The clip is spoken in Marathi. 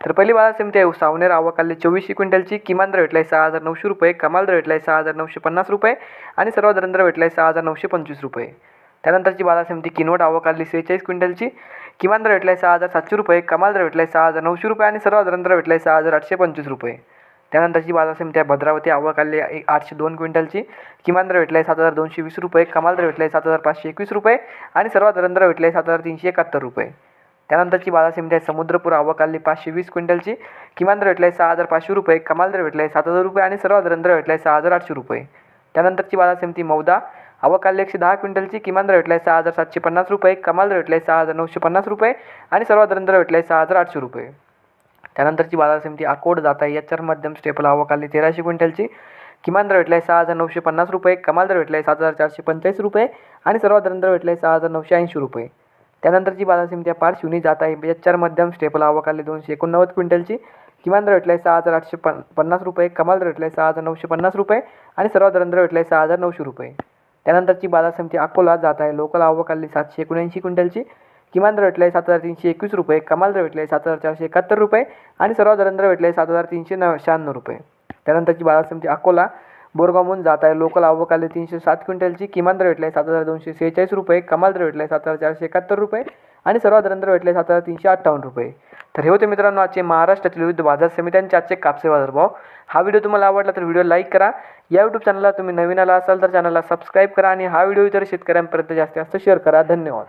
तर पहिली बाजार समिती आहे सावनेर आवकाले चोवीसशे क्विंटलची. किमान दर भेटला आहे सहा हजार नऊशे रुपये कमाल दर भेटला आहे सहा हजार नऊशे पन्नास रुपये आणि सर्वात दर भेटला आहे सहा हजार नऊशे पंचवीस रुपये. त्यानंतरची बाजार समिती किनवट आवकाली सेहेचाळीस क्विंटलची. किमान दर भेटला आहे सहा हजार सातशे रुपये कमाल दर भेटला आहे सहा हजार नऊशे रुपये आणि सर्वात दर भेटला आहे सहा हजार आठशे पंचवीस रुपये. त्यानंतरची बाजार समिती आहे भद्रावती आवकाली एक आठशे दोन क्विंटलची. किमान दर भेटला आहे सात हजार दोनशे वीस रुपये कमाल दर भेटला आहे सात हजार पाचशे एकवीस रुपये आणि सर्वात दर भेटला आहे सात हजार तीनशे एकाहत्तर रुपये. त्यानंतरची बाजार सिमती आहे समुद्रपूर आवकाली पाचशे वीस क्विंटलची. किमान दर भेटला आहे सहा हजार पाचशे रुपये कमाल दर भेटला आहे सात हजार रुपये आणि सर्वात दर भेटला आहे सहा हजार आठशे रुपये. त्यानंतरची बाजार समिती मौदा अवकाली एकशे दहा क्विंटलची किमान दर भेटला आहे सहा हजार सातशे पन्नास रुपये कमाल दर भेटला आहे सहा हजार नऊशे पन्नास रुपये आणि सर्वात दर भेटला आहे सहा हजार आठशे रुपये. त्यानंतरची बाजार समिती अकोट जात आहे याच्यावर मध्यम स्टेपल अवकाली तेराशे क्विंटलची. किमान दर भेटला आहे सहा हजार नऊशे पन्नास रुपये कमाल दर भेटला आहे सात हजार चारशे पंचेचाळीस रुपये आणि सर्वात दर भेटला आहे सहा हजार नऊशे ऐंशी रुपये. त्यानंतरची बाजार समिती आहे शिवनी जात आहे. म्हणजे याच्यावर मध्यम स्टेपल अवकाली दोनशे एकोणनव्वद क्विंटलची किमान दर भेटला आहे सहा हजार आठशे पन पन्नास रुपये कमाल दर भेटला आहे सहा हजार नऊशे पन्नास रुपये आणि सर्वात दर भेटला आहे सहा हजार नऊशे रुपये. त्यानंतरची बाजार समिती अकोला जात आहे. लोकल आवकाली सातशे एकोणऐंशी क्विंटलची किमान दर भेटला आहे सात हजार तीनशे एकवीस रुपये कमाल दर भेटला आहे सात हजार चारशे एकाहत्तर रुपये आणि सर्वात दर भेटला आहे सात हजार तीनशे न शहाण्णव रुपये. त्यानंतरची बाजार समिती अकोला बोरगावहून जात आहे. लोकल आवकाले तीनशे सात क्विंटलची. किमान दर भेटला आहे सात हजार दोनशे सेहेचाळीस रुपये. कमाल दर भेटला आहे सात हजार चारशे एकाहत्तर रुपये. आणि सर्वात दर भेटले सात हजार तीनशे अठ्ठावन्न रुपये. तर हे होते मित्रांनो आजचे महाराष्ट्रातील विविध बाजार समित्यांचे आजचे कापसे बाजार भाव हा व्हिडिओ तुम्हाला आवडला तर व्हिडिओ लाईक करा. या यूट्यूब चॅनलला तुम्ही नवीन आला असाल तर चॅनलला सबस्क्राईब करा आणि हा व्हिडिओ इतर शेतकऱ्यांपर्यंत जास्तीत जास्त शेअर करा. धन्यवाद.